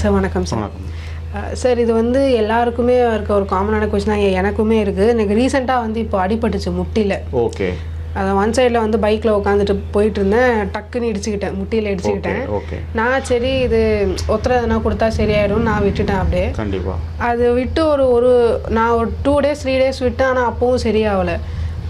Sir வணக்கம் sir. Sir இது வந்து எல்லாருக்குமே இருக்க ஒரு காமனான கொஸ்டின் தான். எனக்குமே இருக்குது எனக்கு ரீசெண்டாக வந்து இப்போ அடிபட்டுச்சு முட்டியில் ஓகே. அதை ஒன் சைடில் வந்து பைக்கில் உட்காந்துட்டு போயிட்டு இருந்தேன். டக்குன்னு இடிச்சுக்கிட்டேன். முட்டியில் இடிச்சுக்கிட்டேன். நான் சரி இது ஒத்தரை எதனா கொடுத்தா சரியாயிடும் நான் விட்டுட்டேன் அப்படியே. கண்டிப்பா. அது விட்டு ஒரு ஒரு நான் ஒரு டூ டேஸ் த்ரீ டேஸ் விட்டேன். ஆனால் அப்பவும் சரியாகலை.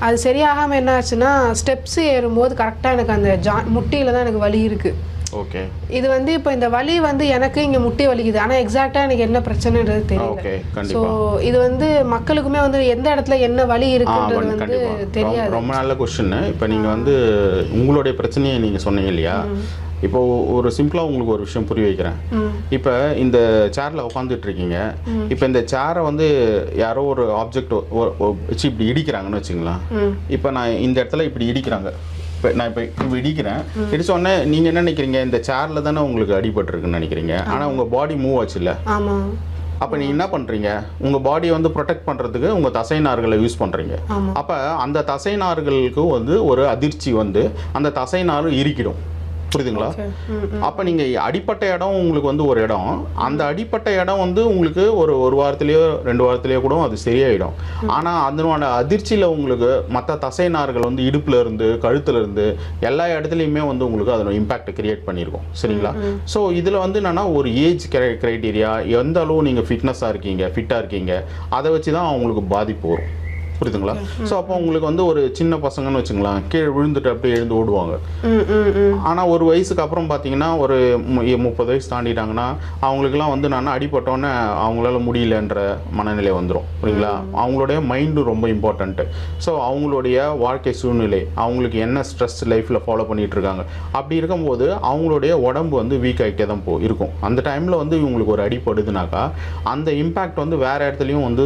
அது சரியாகாமல் என்ன ஆச்சுன்னா ஸ்டெப்ஸ் ஏறும்போது கரெக்டாக எனக்கு அந்த ஜா முட்டியில் தான் எனக்கு வலி இருக்குது ஓகே இது வந்து இப்போ இந்த வலி வந்து எனக்கு இங்கே முட்டி வலிக்குது. ஆனால் எக்ஸாக்டாக எனக்கு என்ன பிரச்சனைன்றது தெரியல. ஓகே ஸோ கண்டிப்பா. இது வந்து மக்களுக்குமே வந்து எந்த இடத்துல என்ன வலி ஆ இருக்குன்றது வந்து தெரியாது. ரொம்ப நல்ல கொஸ்டின் இப்போ நீங்கள் வந்து உங்களுடைய பிரச்சனையை நீங்கள் சொன்னீங்க இல்லையா? இப்போ ஒரு சிம்பிளாக உங்களுக்கு ஒரு விஷயம் புரிய வைக்கிறேன். இப்போ இந்த சேரில் உட்காந்துட்டு இருக்கீங்க. இப்போ இந்த சேரை வந்து யாரோ ஒரு ஆப்ஜெக்ட் வச்சு இப்படி இடிக்கிறாங்கன்னு வச்சுங்களேன். இப்போ நான் இந்த இடத்துல இப்படி இடிக்கிறாங்க. இப்போ நான் இப்போ இப்படி இடிக்கிறேன் இடிச்ச உடனே நீங்கள் என்ன நினைக்கிறீங்க? இந்த சேரில் தானே உங்களுக்கு அடிபட்டிருக்குன்னு நினைக்கிறீங்க. ஆனால் உங்கள் பாடி மூவ் ஆச்சுல்ல? ஆமாம் அப்போ நீங்கள் என்ன பண்ணுறீங்க உங்கள் பாடியை வந்து ப்ரொடெக்ட் பண்ணுறதுக்கு உங்கள் தசை நார்களை யூஸ் பண்ணுறீங்க அப்போ அந்த தசை நார்களுக்கு வந்து ஒரு அதிர்ச்சி வந்து அந்த தசை நார் இறுக்கிடும் புரியுதுங்களா? அப்போ நீங்கள் அடிப்பட்ட இடம் உங்களுக்கு வந்து ஒரு இடம். அந்த அடிப்பட்ட இடம் வந்து உங்களுக்கு ஒரு ஒரு வாரத்திலேயோ ரெண்டு வாரத்திலேயோ கூட அது சரியாயிடும். ஆனால் அதனோட அதிர்ச்சியில் உங்களுக்கு மற்ற தசை நார்கள் வந்து இடுப்புல இருந்து கழுத்துல இருந்து எல்லா இடத்துலையுமே வந்து உங்களுக்கு அதோட இம்பாக்ட் கிரியேட் பண்ணியிருக்கும் சரிங்களா? ஸோ இதில் வந்து என்னன்னா ஒரு ஏஜ் கிரைட்டீரியா எந்த அளவு நீங்கள் ஃபிட்னஸாக இருக்கீங்க ஃபிட்டாக இருக்கீங்க அதை வச்சு தான் அவங்களுக்கு பாதிப்பு வரும். புரியுதுங்களா? ஸோ அப்போ உங்களுக்கு வந்து ஒரு சின்ன பசங்கன்னு வச்சுங்களேன் கீழே விழுந்துட்டு அப்படியே எழுந்து ஓடுவாங்க. ஆனால் ஒரு வயசுக்கு அப்புறம் பார்த்தீங்கன்னா ஒரு முப்பது வயசு தாண்டிட்டாங்கன்னா அவங்களுக்குலாம் வந்து நான் அடிபட்டோன்னே அவங்களால முடியலன்ற மனநிலை வந்துடும் புரியுங்களா அவங்களுடைய மைண்டு ரொம்ப இம்பார்ட்டண்ட்டு ஸோ அவங்களுடைய வாழ்க்கை சூழ்நிலை அவங்களுக்கு என்ன ஸ்ட்ரெஸ் லைஃப்பில் ஃபாலோ பண்ணிட்டு இருக்காங்க அப்படி இருக்கும்போது அவங்களுடைய உடம்பு வந்து வீக் ஆகிட்டே தான் போ இருக்கும். அந்த டைமில் வந்து இவங்களுக்கு ஒரு அடிப்படுதுனாக்கா அந்த இம்பேக்ட் வந்து வேறு இடத்துலையும் வந்து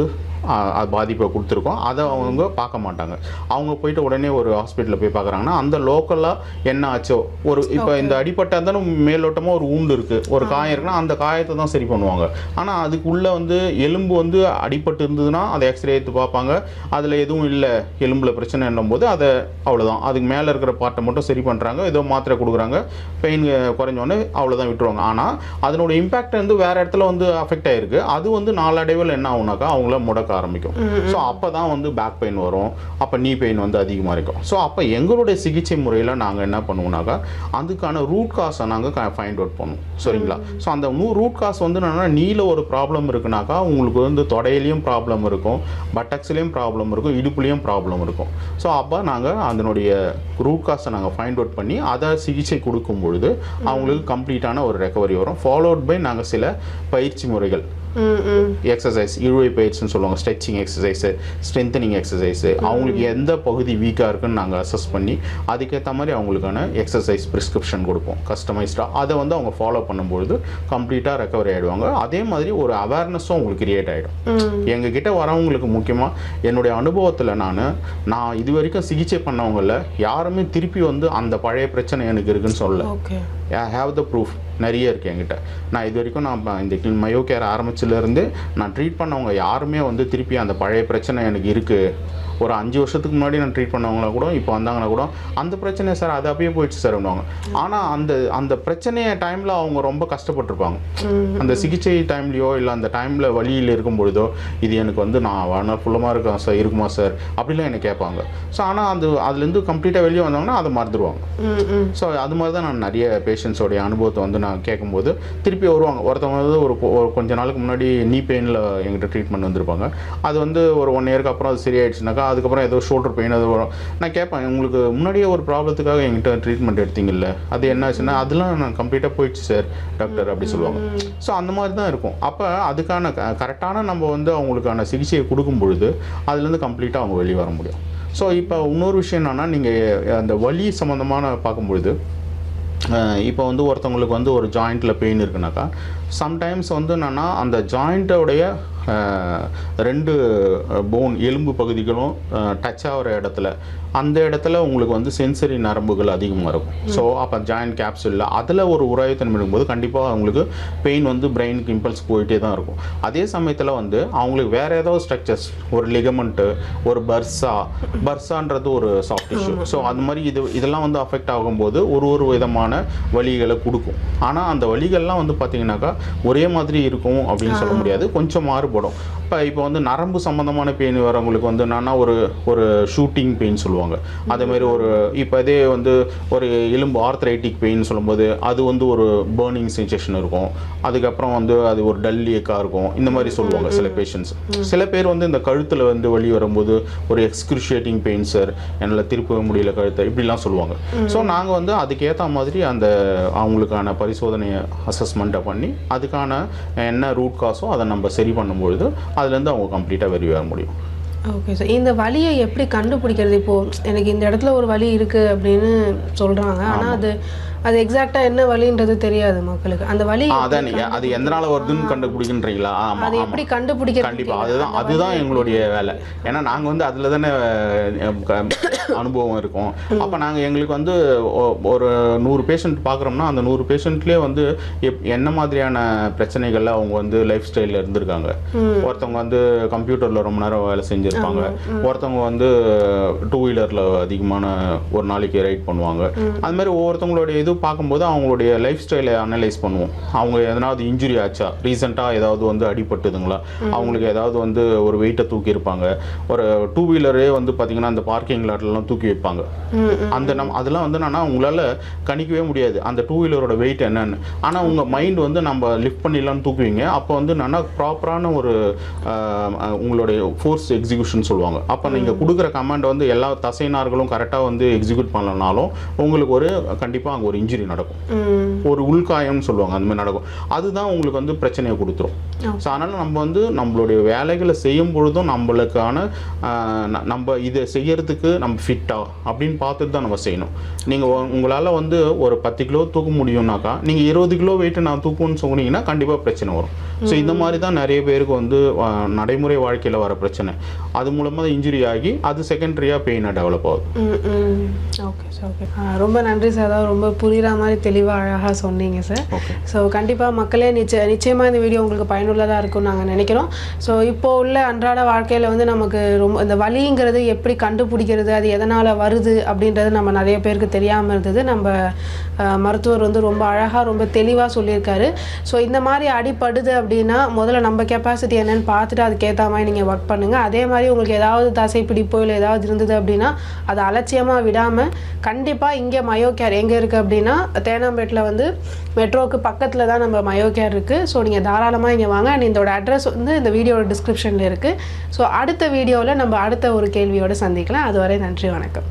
பாதிப்பை கொடுத்துருக்கோம். அதை அவங்க பார்க்க மாட்டாங்க. அவங்க போயிட்டு உடனே ஒரு ஹாஸ்பிட்டலில் போய் பார்க்குறாங்கன்னா அந்த லோக்கலாக என்ன ஆச்சோ ஒரு இப்போ இந்த அடிப்பட்டா தானே மேலோட்டமாக ஒரு ஊண்டு இருக்குது ஒரு காயம் இருக்குன்னா அந்த காயத்தை தான் சரி பண்ணுவாங்க. ஆனால் அதுக்குள்ளே வந்து எலும்பு வந்து அடிபட்டு இருந்ததுன்னா அதை எக்ஸ்ரே எடுத்து பார்ப்பாங்க. அதில் எதுவும் இல்லை எலும்பில் பிரச்சனை என்னும்போது அதை அவ்வளோதான் அதுக்கு மேலே இருக்கிற பார்ட்டை மட்டும் சரி பண்ணுறாங்க ஏதோ மாத்திரை கொடுக்குறாங்க. பெயின் குறைஞ்சோடனே அவ்வளோதான் விட்டுருவாங்க. ஆனால் அதனோட இம்பாக்ட் வந்து வேறு இடத்துல வந்து அஃபெக்ட் ஆகிருக்கு அது வந்து நாளடைவில் என்ன ஆகுனாக்கா அவங்கள முடக்க ஆரம்பிக்கும். ஸோ அப்போ தான் வந்து பேக் பெயின் வரும். அப்போ நீ பெயின் வந்து அதிகமாக இருக்கும். ஸோ அப்போ எங்களுடைய சிகிச்சை முறையில் நாங்கள் என்ன பண்ணுவோம்னாக்கா அதுக்கான ரூட் காஸை நாங்கள் ஃபைண்ட் அவுட் பண்ணுவோம். சரிங்களா? ஸோ அந்த ரூட் காஸ் வந்து என்னன்னா நீல ஒரு ப்ராப்ளம் இருக்குனாக்கா உங்களுக்கு வந்து தொடையிலையும் ப்ராப்ளம் இருக்கும் பட்டக்ஸ்லேயும் ப்ராப்ளம் இருக்கும் இடுப்புலேயும் ப்ராப்ளம் இருக்கும். ஸோ அப்போ நாங்கள் அதனுடைய ரூட் காஸை நாங்கள் ஃபைண்ட் அவுட் பண்ணி அதை சிகிச்சை கொடுக்கும் பொழுது அவங்களுக்கு கம்ப்ளீட்டான ஒரு ரெக்கவரி வரும். ஃபாலோட் பை நாங்கள் சில பயிற்சி முறைகள். எக்ஸசைஸ் இழுவை பயிற்சின்னு சொல்லுவாங்க. ஸ்ட்ரெச்சிங் எக்ஸசைஸு ஸ்ட்ரென்தனிங் எக்ஸசைஸு அவங்களுக்கு எந்த பகுதி வீக்காக இருக்குன்னு நாங்கள் அசஸ் பண்ணி அதுக்கேற்ற மாதிரி அவங்களுக்கான எக்ஸசைஸ் ப்ரிஸ்கிரிப்ஷன் கொடுப்போம். கஸ்டமைஸ்டாக அதை வந்து அவங்க ஃபாலோ பண்ணும்பொழுது கம்ப்ளீட்டாக ரெக்கவரி ஆகிடுவாங்க அதே மாதிரி ஒரு அவேர்னஸும் அவங்களுக்கு கிரியேட் ஆகிடும் எங்ககிட்ட வரவங்களுக்கு முக்கியமாக என்னுடைய அனுபவத்தில் நான் நான் இது வரைக்கும் சிகிச்சை பண்ணவங்கள யாருமே திருப்பி வந்து அந்த பழைய பிரச்சனை எனக்கு இருக்குன்னு சொல்லல. ஐ ஹாவ் த ப்ரூஃப் நிறைய இருக்குது என்கிட்ட. நான் இது வரைக்கும் நான் ப- இந்த மயோ கேர் ஆரம்பிச்சிலேருந்து நான் ட்ரீட் பண்ணவங்க யாருமே வந்து திருப்பி அந்த பழைய பிரச்சனை எனக்கு இருக்குது ஒரு அஞ்சு வருஷத்துக்கு முன்னாடி நான் ட்ரீட் பண்ணவங்கள கூட இப்போ வந்தாங்கன்னா கூட அந்த பிரச்சனை சார் அது அப்படியே போயிடுச்சு சார் பண்ணுவாங்க ஆனால் அந்த அந்த பிரச்சனைய டைமில் அவங்க ரொம்ப கஷ்டப்பட்டிருப்பாங்க. அந்த சிகிச்சை டைம்லையோ இல்லை அந்த டைமில் வழியில் இருக்கும் பொழுதோ இது எனக்கு வந்து நான் வாழ்நாள் ஃபுல்லமாக இருக்கேன் சார் இருக்குமா சார் அப்படிலாம் என்னை கேட்பாங்க. ஸோ ஆனால் அது அதுலேருந்து கம்ப்ளீட்டாக வெளியே வந்தாங்கன்னா அதை மறந்துடுவாங்க ஸோ அது மாதிரி தான் நான் நிறைய பேஷண்ட்ஸோடைய அனுபவத்தை வந்து நான் கேட்கும்போது திருப்பி வருவாங்க. ஒருத்தவங்க வந்து ஒரு ஒரு கொஞ்ச நாளுக்கு முன்னாடி நீ பெயினில் எங்கிட்ட ட்ரீட்மெண்ட் வந்திருப்பாங்க. அது வந்து ஒரு ஒன் இயருக்கு அப்புறம் அது சரியாயிடுச்சுனாக்கா அதுக்கப்புறம் ஏதோ ஷோல்டர் பெயின் அது வரும். நான் கேட்பேன் உங்களுக்கு முன்னாடியே ஒரு ப்ராப்ளத்துக்காக எங்கிட்ட ட்ரீட்மெண்ட் எடுத்தீங்கல்ல? அது என்ன ஆச்சுன்னா அதெல்லாம் நான் கம்ப்ளீட்டாக போயிடுச்சு சார் டாக்டர் அப்படி சொல்லுவாங்க. ஸோ அந்த மாதிரி தான் இருக்கும். அப்போ அதுக்கான கரெக்டான நம்ம வந்து அவங்களுக்கான சிகிச்சையை கொடுக்கும் பொழுது அதுலேருந்து கம்ப்ளீட்டாக அவங்க வெளியே வர முடியும். ஸோ இப்போ இன்னொரு விஷயம் என்னென்னா நீங்கள் அந்த வலி சம்மந்தமான பார்க்கும்பொழுது இப்போ வந்து ஒருத்தவங்களுக்கு வந்து ஒரு ஜாயிண்ட்டில் பெயின் இருக்குனாக்கா சம்டைம்ஸ் வந்து என்னென்னா அந்த ஜாயிண்ட்டோடைய ரெண்டு போன் எலும்பு பகுதிகளும் டச் ஆகிற இடத்துல. அந்த இடத்துல உங்களுக்கு வந்து சென்சரி நரம்புகள் அதிகமாக இருக்கும். ஸோ அப்போ ஜாயிண்ட் கேப்சூலில் அதில் ஒரு உராயத்தன்மை இருக்கும்போது கண்டிப்பாக அவங்களுக்கு பெயின் வந்து பிரெயினுக்கு இம்பல்ஸ் போயிட்டே தான் இருக்கும். அதே சமயத்தில் வந்து அவங்களுக்கு வேறு ஏதாவது ஸ்ட்ரக்சர்ஸ் ஒரு லிகமெண்ட்டு ஒரு பர்சா பர்சான்றது ஒரு சாஃப்ட் டிஷ்யூ ஸோ அது மாதிரி இது இதெல்லாம் வந்து அஃபெக்ட் ஆகும்போது ஒரு ஒரு விதமான வலிகளை கொடுக்கும். ஆனால் அந்த வலிகள்லாம் வந்து பார்த்தீங்கன்னாக்கா ஒரே மாதிரி இருக்கும் அப்படின்னு சொல்ல முடியாது. கொஞ்சம் மாறுபடும். இப்போ இப்போ வந்து நரம்பு சம்மந்தமான பெயின் வரவங்களுக்கு வந்து என்னன்னா ஒரு ஒரு ஷூட்டிங் பெயின் சொல்லுவாங்க. அதே மாதிரி ஒரு இப்போ இதே வந்து ஒரு எலும்பு ஆர்த்ரைட்டிக் பெயின் சொல்லும்போது அது வந்து ஒரு பேர்னிங் சென்சேஷன் இருக்கும். அதுக்கப்புறம் வந்து அது ஒரு டல் ஏக்காக இருக்கும். இந்த மாதிரி சொல்லுவாங்க சில பேஷண்ட்ஸ் சில பேர் வந்து இந்த கழுத்தில் வந்து வலி வரும்போது ஒரு எக்ஸ்கிரிஷியேட்டிங் பெயின் சார் என்னால் திருப்ப முடியல கழுத்தை. இப்படிலாம் சொல்லுவாங்க. ஸோ நாங்கள் வந்து அதுக்கேற்ற மாதிரி அந்த அவங்களுக்கான பரிசோதனையை அசஸ்மெண்ட்டை பண்ணி அதுக்கான என்ன ரூட் காசோ அதை நம்ம சரி பண்ணும்பொழுது அதுலேருந்து அவங்க கம்ப்ளீட்டாக வெளியே வர முடியும். ஓகே சார் இந்த வலியை எப்படி கண்டுபிடிக்கிறது? இப்போ எனக்கு இந்த இடத்துல ஒரு வலி இருக்கு அப்படின்னு சொல்றாங்க. ஆனா அது அது எக்ஸாக்டா என்ன வலின்றது தெரியாது மக்களுக்கு. அந்த வலி ஆ, அதான். நீங்க அது எந்தனால வருதுன்னு கண்டுபிடிக்கின்றீங்களா அது எப்படி கண்டுபிடிக்கிறது கண்டிப்பா. அதுதான் அதுதான் எங்களுடைய வேலை. ஏன்னா நாங்க வந்து அதுல தானே அனுபவம் இருக்கும். அப்ப நாங்க எங்களுக்கு வந்து ஒரு நூறு பேஷண்ட் பாக்குறோம்னா அந்த நூறு பேஷண்ட்லயே வந்து எப்- என்ன மாதிரியான பிரச்சனைகள்ல அவங்க வந்து லைஃப் ஸ்டைல்ல இருந்திருக்காங்க. ஒருத்தவங்க வந்து கம்ப்யூட்டர்ல ரொம்ப நேரம் வேலை செஞ்சிருப்பாங்க. ஒருத்தவங்க வந்து டூ வீலர்ல அதிகமான ஒரு நாளைக்கு ரைட் பண்ணுவாங்க. அது மாதிரி ஒவ்வொருத்தவங்களுடைய இது பார்க்கும்போது அவங்களுடைய லைஃப் ஸ்டைலை அனலைஸ் பண்ணுவோம். அவங்க எதனாவது இன்ஜுரி ஆச்சா? ரீசெண்டாக ஏதாவது வந்து அடிபட்டுதுங்களா? அவங்களுக்கு ஏதாவது வந்து ஒரு வெயிட்டை தூக்கியிருப்பாங்க ஒரு டூ வீலரே வந்து பார்த்தீங்கன்னா அந்த பார்க்கிங் லாட்லாம் தூக்கி வைப்பாங்க. அந்த நம் அதெல்லாம் வந்து என்னன்னா உங்களால் கணிக்கவே முடியாது. அந்த டூ வீலரோட வெயிட் என்னன்னு. ஆனால் உங்கள் மைண்ட் வந்து நம்ம லிஃப்ட் பண்ணிடலாம்னு தூக்குவீங்க. அப்போ வந்து என்னன்னா ப்ராப்பரான ஒரு உங்களுடைய ஃபோர்ஸ் எக்ஸிகியூஷன் சொல்லுவாங்க. அப்போ நீங்கள் கொடுக்குற கமாண்ட் வந்து எல்லா தசைனார்களும் கரெக்டாக வந்து எக்ஸிக்யூட் பண்ணலனாலும் உங்களுக்கு ஒரு கண்டிப்பாக அங்கே ஒரு இன்ஜுரி நடக்கும். ஒரு உள்காயம்னு சொல்லுவாங்க அந்த மாதிரி நடக்கும். அதுதான் உங்களுக்கு வந்து பிரச்சனையை கொடுத்துரும். ஸோ அதனால் நம்ம வந்து நம்மளுடைய வேலைகளை செய்யும் பொழுதும் நம்மளுக்கான நம்ம இதை செய்யறதுக்கு நம்ம ஃபிட்டா அப்படின்னு பார்த்துட்டு தான் நம்ம செய்யணும். நீங்கள் உங்களால் வந்து ஒரு பத்து கிலோ தூக்க முடியும்னாக்கா நீங்கள் இருபது கிலோ வெயிட்டு நான் தூக்குன்னு சொன்னீங்கன்னா கண்டிப்பாக பிரச்சனை வரும். ஸோ இந்த மாதிரி தான் நிறைய பேருக்கு வந்து நடைமுறை வாழ்க்கையில் வர பிரச்சனை. அது மூலமாக இன்ஜுரி ஆகி அது செகண்டரியாக பெயினாக டெவலப் ஆகுது. Okay sir okay. ரொம்ப நன்றி சார். அதாவது ரொம்ப புரியுற மாதிரி தெளிவாக அழகாக சொன்னீங்க சார் ஸோ கண்டிப்பாக மக்களே நிச்சய நிச்சயமாக இந்த வீடியோ உங்களுக்கு பயனுள்ளதாக இருக்கும்னு நாங்கள் நினைக்கிறோம். ஸோ இப்போ உள்ள அன்றாட வாழ்க்கையில் வந்து நமக்கு ரொம்ப இந்த வலிங்கிறது எப்படி கண்டுபிடிக்கிறது அது எதனால் வருது அப்படின்றது நம்ம நிறைய பேருக்கு தெரியாமல் இருந்தது. நம்ம மருத்துவர் வந்து ரொம்ப அழகாக ரொம்ப தெளிவாக சொல்லியிருக்காரு. ஸோ இந்த மாதிரி அடிப்படுது அப்படின்னா முதல்ல நம்ம கெப்பாசிட்டி என்னன்னு பார்த்துட்டு அதுக்கேற்ற மாதிரி நீங்கள் ஒர்க் பண்ணுங்கள் அதே மாதிரி உங்களுக்கு ஏதாவது தசை பிடிப்போ இல்லை ஏதாவது இருந்தது அப்படின்னா அதை அலட்சியமாக விடாமல் கண்டிப்பாக இங்கே மயோ கேர் எங்கே இருக்குது அப்படின்னா தேனாம்பேட்டில் வந்து மெட்ரோவுக்கு பக்கத்தில் தான் நம்ம மயோ கேர் இருக்குது ஸோ நீங்கள் தாராளமாக இங்கே வாங்க. அண்ட் இதோட அட்ரஸ் வந்து இந்த வீடியோட டிஸ்கிரிப்ஷனில் இருக்குது ஸோ அடுத்த வீடியோவில் நம்ம அடுத்த ஒரு கேள்வியோட சந்திக்கலாம். அதுவரை நன்றி வணக்கம்.